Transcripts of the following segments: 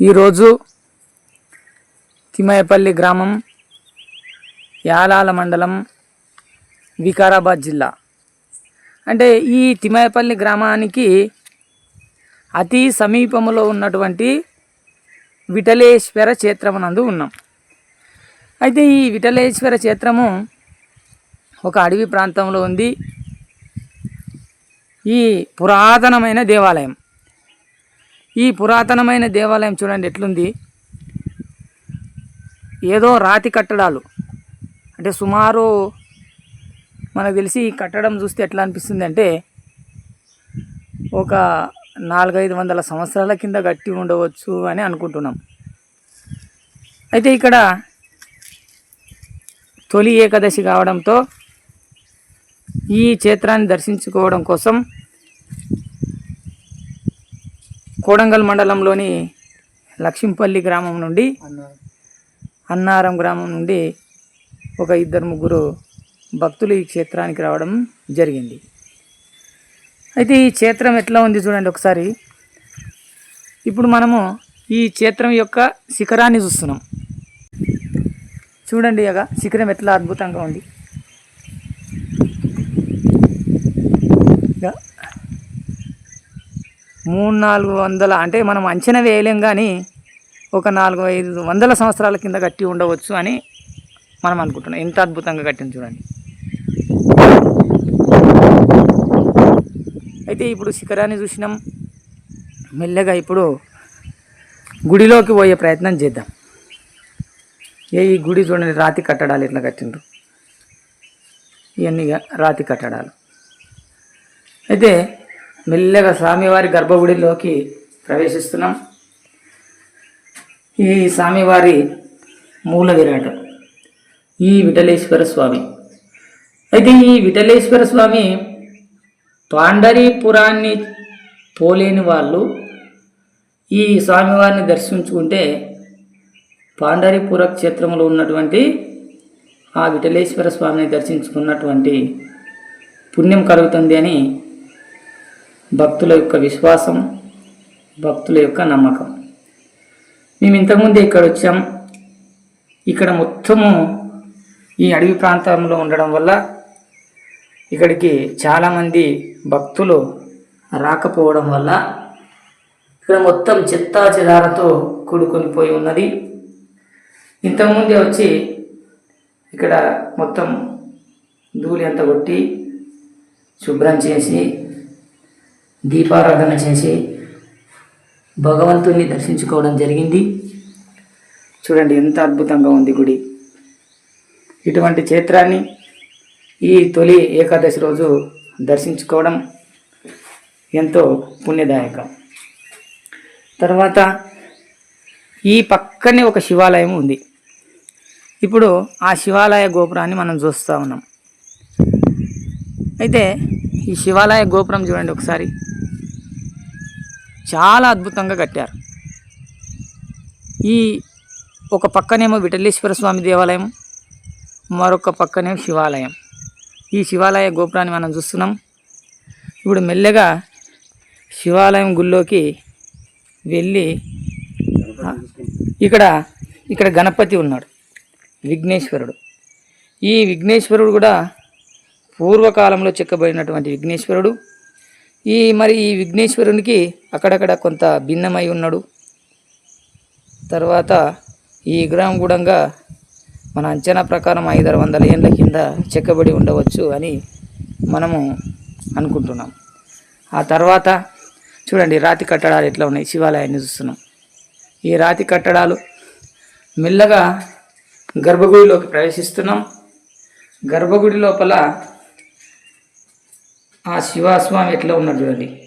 ఈరోజు తిమయపల్లి గ్రామం యాలాల మండలం వికారాబాద్ జిల్లా. అంటే ఈ తిమయపల్లి గ్రామానికి అతి సమీపంలో ఉన్నటువంటి విఠలేశ్వర క్షేత్రమునందు ఉన్నాం. అయితే ఈ విఠలేశ్వర క్షేత్రము ఒక అడవి ప్రాంతంలో ఉంది. ఈ పురాతనమైన దేవాలయం. ఈ పురాతనమైన దేవాలయం చూడండి ఎట్లుంది. ఏదో రాతి కట్టడాలు. అంటే సుమారు మనకు తెలిసి ఈ కట్టడం చూస్తే ఎట్లా అనిపిస్తుంది అంటే ఒక నాలుగైదు వందల సంవత్సరాల కింద కట్టి ఉండవచ్చు అని అనుకుంటున్నాం. అయితే ఇక్కడ తొలి ఏకాదశి కావడంతో ఈ క్షేత్రాన్ని దర్శించుకోవడం కోసం కోడంగల్ మండలంలోని లక్ష్మీపల్లి గ్రామం నుండి అన్నారం గ్రామం నుండి ఒక ఇద్దరు ముగ్గురు భక్తులు ఈ క్షేత్రానికి రావడం జరిగింది. అయితే ఈ క్షేత్రం ఎట్లా ఉంది చూడండి ఒకసారి. ఇప్పుడు మనము ఈ క్షేత్రం యొక్క శిఖరాన్ని చూస్తున్నాం. చూడండి ఇక శిఖరం ఎట్లా అద్భుతంగా ఉంది. మూడు నాలుగు వందల అంటే మనం అంచనా వేయలేం కానీ ఒక నాలుగు ఐదు వందల సంవత్సరాల కింద కట్టి ఉండవచ్చు అని మనం అనుకుంటున్నాం. ఎంత అద్భుతంగా కట్టింది చూడండి. అయితే ఇప్పుడు శిఖరాన్ని చూసినాం. మెల్లగా ఇప్పుడు గుడిలోకి పోయే ప్రయత్నం చేద్దాం. ఏ ఈ గుడి చూడండి రాతి కట్టడాలు ఇట్లా కట్టిండ్రు? ఇవన్నీ ఇక రాతి కట్టడాలు. అయితే మెల్లగా స్వామివారి గర్భగుడిలోకి ప్రవేశిస్తున్నాం. ఈ స్వామివారి మూల విరాట. ఈ విఠలేశ్వర స్వామి. అయితే ఈ విఠలేశ్వర స్వామి పాండరీపురాన్ని పోలేని వాళ్ళు ఈ స్వామివారిని దర్శించుకుంటే పాండరీపుర క్షేత్రంలో ఉన్నటువంటి ఆ విఠలేశ్వర స్వామిని దర్శించుకున్నటువంటి పుణ్యం కలుగుతుంది అని భక్తుల యొక్క విశ్వాసం భక్తుల యొక్క నమ్మకం. మేము ఇంతకుముందే ఇక్కడ వచ్చాం. ఇక్కడ మొత్తము ఈ అడవి ప్రాంతంలో ఉండడం వల్ల ఇక్కడికి చాలామంది భక్తులు రాకపోవడం వల్ల ఇక్కడ మొత్తం చెత్తా చెదారతో కూడుకొని పోయి ఉన్నది. ఇంతకుముందే వచ్చి ఇక్కడ మొత్తం ధూళి అంతా కొట్టి శుభ్రం చేసి దీపారాధన చేసి భగవంతుణ్ణి దర్శించుకోవడం జరిగింది. చూడండి ఎంత అద్భుతంగా ఉంది గుడి. ఇటువంటి క్షేత్రాన్ని ఈ తొలి ఏకాదశి రోజు దర్శించుకోవడం ఎంతో పుణ్యదాయకం. తర్వాత ఈ పక్కనే ఒక శివాలయం ఉంది. ఇప్పుడు ఆ శివాలయ గోపురాన్ని మనం చూస్తూ ఉన్నాం. అయితే ఈ శివాలయ గోపురం చూడండి ఒకసారి. చాలా అద్భుతంగా కట్టారు. ఈ ఒక పక్కనేమో విఠలేశ్వర స్వామి దేవాలయం మరొక పక్కనేమో శివాలయం. ఈ శివాలయ గోపురాన్ని మనం చూస్తున్నాం. ఇప్పుడు మెల్లగా శివాలయం గుళ్ళోకి వెళ్ళి ఇక్కడ ఇక్కడ గణపతి ఉన్నాడు విఘ్నేశ్వరుడు. ఈ విఘ్నేశ్వరుడు కూడా పూర్వకాలంలో చెక్కబడినటువంటి విఘ్నేశ్వరుడు. ఈ మరి ఈ విఘ్నేశ్వరునికి అక్కడక్కడ కొంత భిన్నమై ఉన్నాడు. తర్వాత ఈ విగ్రహం కూడా మన అంచనా ప్రకారం ఐదారు వందల ఏళ్ళ కింద చెక్కబడి ఉండవచ్చు అని మనము అనుకుంటున్నాం. ఆ తర్వాత చూడండి రాతి కట్టడాలు ఎట్లా ఉన్నాయి? శివాలయాన్ని చూస్తున్నాం. ఈ రాతి కట్టడాలు మెల్లగా గర్భగుడిలోకి ప్రవేశిస్తున్నాం. గర్భగుడి లోపల ఆ శివస్వామి ఎట్లా ఉన్నాడు చూడండి.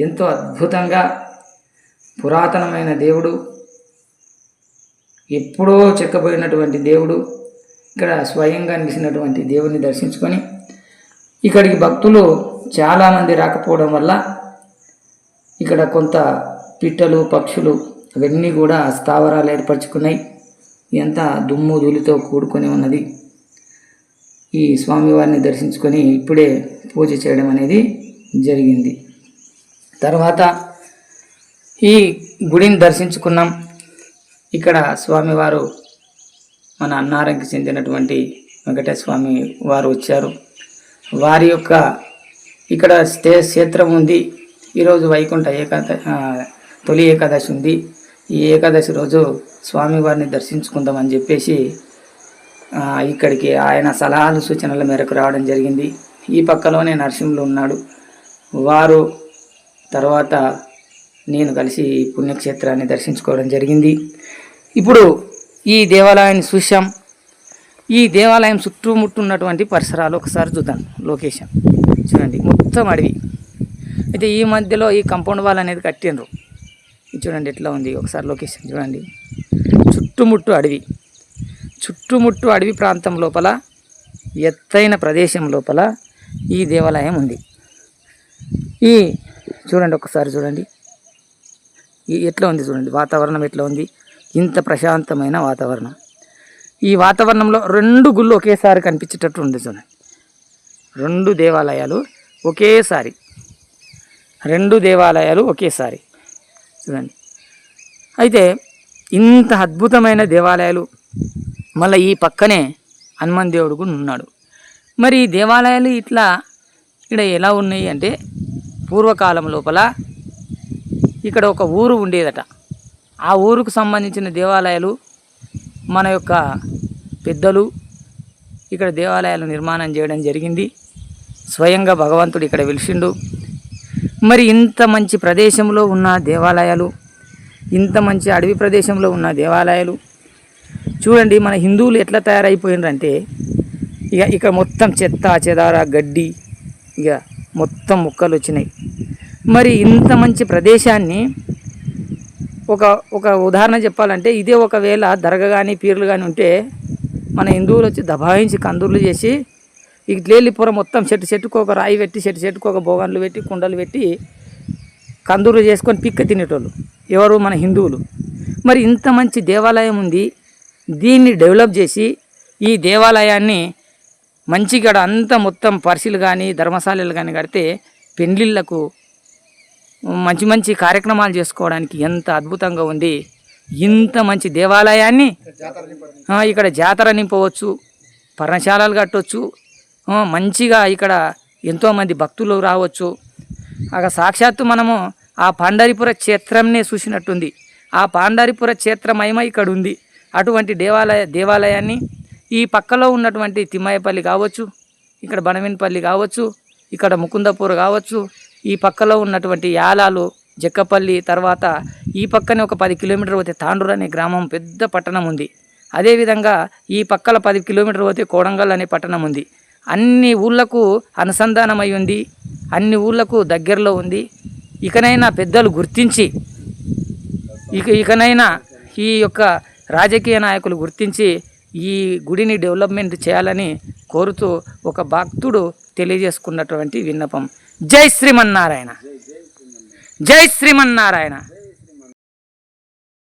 ఎంతో అద్భుతంగా పురాతనమైన దేవుడు ఎప్పుడో చెక్కబోయినటువంటి దేవుడు ఇక్కడ స్వయంగా నిలిచినటువంటి దేవుడిని దర్శించుకొని ఇక్కడికి భక్తులు చాలామంది రాకపోవడం వల్ల ఇక్కడ కొంత పిట్టలు పక్షులు అవన్నీ కూడా స్థావరాలు ఏర్పరచుకున్నాయి. ఎంత దుమ్ము ధూళితో కూడుకొని ఉన్నది. ఈ స్వామివారిని దర్శించుకొని ఇప్పుడే పూజ చేయడం అనేది జరిగింది. తర్వాత ఈ గుడిని దర్శించుకున్నాం. ఇక్కడ స్వామివారు మన అన్నారంకి చెందినటువంటి వెంకటేశ్వర స్వామి వారు వచ్చారు. వారి యొక్క ఇక్కడ స్టే క్షేత్రం ఉంది. ఈరోజు వైకుంఠ ఏకాద తొలి ఏకాదశి ఉంది. ఈ ఏకాదశి రోజు స్వామివారిని దర్శించుకుందామని చెప్పేసి ఇక్కడికి ఆయన సలహాలు సూచనల మేరకు రావడం జరిగింది. ఈ పక్కలోనే నరసింహులు ఉన్నాడు. వారు తర్వాత నేను కలిసి పుణ్యక్షేత్రాన్ని దర్శించుకోవడం జరిగింది. ఇప్పుడు ఈ దేవాలయాన్ని చూసాం ఈ దేవాలయం చుట్టుముట్టు ఉన్నటువంటి పరిసరాలు ఒకసారి చూద్దాం. లొకేషన్. చూడండి మొత్తం అడవి. అయితే ఈ మధ్యలో ఈ కంపౌండ్ వాల్ అనేది కట్టిండ్రు. చూడండి ఎట్లా ఉంది? ఒకసారి లొకేషన్ చూడండి. చుట్టుముట్టు అడవి. చుట్టుముట్టు అడవి ప్రాంతం లోపల ఎత్తైన ప్రదేశం లోపల ఈ దేవాలయం ఉంది. ఈ చూడండి ఒకసారి చూడండి. ఎట్లా ఉంది చూడండి? వాతావరణం ఎట్లా ఉంది? ఇంత ప్రశాంతమైన వాతావరణం. ఈ వాతావరణంలో రెండు గుళ్ళు ఒకేసారి కనిపించేటట్టు ఉంది చూడండి. రెండు దేవాలయాలు ఒకేసారి. రెండు దేవాలయాలు ఒకేసారి. చూడండి. అయితే ఇంత అద్భుతమైన దేవాలయాలు మళ్ళీ ఈ పక్కనే హనుమాన్ దేవుడు కూడా ఉన్నాడు. మరి ఈ దేవాలయాలు ఇట్లా ఇక్కడ ఎలా ఉన్నాయి అంటే పూర్వకాలం లోపల ఇక్కడ ఒక ఊరు ఉండేదట. ఆ ఊరుకు సంబంధించిన దేవాలయాలు మన యొక్క పెద్దలు ఇక్కడ దేవాలయాలు నిర్మాణం చేయడం జరిగింది. స్వయంగా భగవంతుడు ఇక్కడ వెలిసిండు. మరి ఇంత మంచి ప్రదేశంలో ఉన్న దేవాలయాలు ఇంత మంచి అడవి ప్రదేశంలో ఉన్న దేవాలయాలు చూడండి మన హిందువులు ఎట్లా తయారైపోయినారంటే ఇక ఇక్కడ మొత్తం చెత్త చెదార గడ్డి ఇక మొత్తం ముక్కలు వచ్చినాయి. మరి ఇంత మంచి ప్రదేశాన్ని ఒక ఒక ఉదాహరణ చెప్పాలంటే ఇదే ఒకవేళ దర్గా కానీ పీర్లు కానీ ఉంటే మన హిందువులు వచ్చి దబాయించి కందుర్లు చేసి ఇట్లేళ్ళిపురం మొత్తం చెట్టు చెట్టుకు ఒక రాయి పెట్టి చెట్టు చెట్టుకు ఒక భోగన్లు పెట్టి కుండలు పెట్టి కందూరు చేసుకొని పిక్క తినేటోళ్ళు. ఎవరు? మన హిందువులు. మరి ఇంత మంచి దేవాలయం ఉంది దీన్ని డెవలప్ చేసి ఈ దేవాలయాన్ని మంచిగా అంతా మొత్తం పరిశీలు కానీ ధర్మశాలలు కానీ కడితే పెండ్లిళ్ళకు మంచి మంచి కార్యక్రమాలు చేసుకోవడానికి ఎంత అద్భుతంగా ఉంది. ఇంత మంచి దేవాలయాన్ని ఇక్కడ జాతర నింపవచ్చు పర్ణశాలలు కట్టవచ్చు మంచిగా ఇక్కడ ఎంతోమంది భక్తులు రావచ్చు. అక్కడ సాక్షాత్తు మనము ఆ పాండరిపుర క్షేత్రంనే చూసినట్టుంది. ఆ పాండరిపుర క్షేత్రమయమ ఇక్కడ ఉంది అటువంటి దేవాలయ దేవాలయాన్ని ఈ పక్కలో ఉన్నటువంటి తిమ్మాయపల్లి కావచ్చు ఇక్కడ బనవినపల్లి కావచ్చు ఇక్కడ ముకుందపూర్ కావచ్చు ఈ పక్కలో ఉన్నటువంటి యాలాలు జక్కపల్లి తర్వాత ఈ పక్కనే ఒక పది కిలోమీటర్ పోతే తాండూరు అనే గ్రామం పెద్ద పట్టణం ఉంది. అదేవిధంగా ఈ పక్కల పది కిలోమీటర్ పోతే కోడంగల్ అనే పట్టణం ఉంది. అన్ని ఊళ్ళకు అనుసంధానమై ఉంది అన్ని ఊళ్ళకు దగ్గరలో ఉంది. ఇకనైనా పెద్దలు గుర్తించి ఇక ఇకనైనా ఈ యొక్క రాజకీయ నాయకులు గుర్తించి ఈ గుడిని డెవలప్మెంట్ చేయాలని కోరుతూ ఒక భక్తుడు తెలియజేసుకున్నటువంటి విన్నపం. జై శ్రీమన్నారాయణ. జై శ్రీమన్నారాయణ.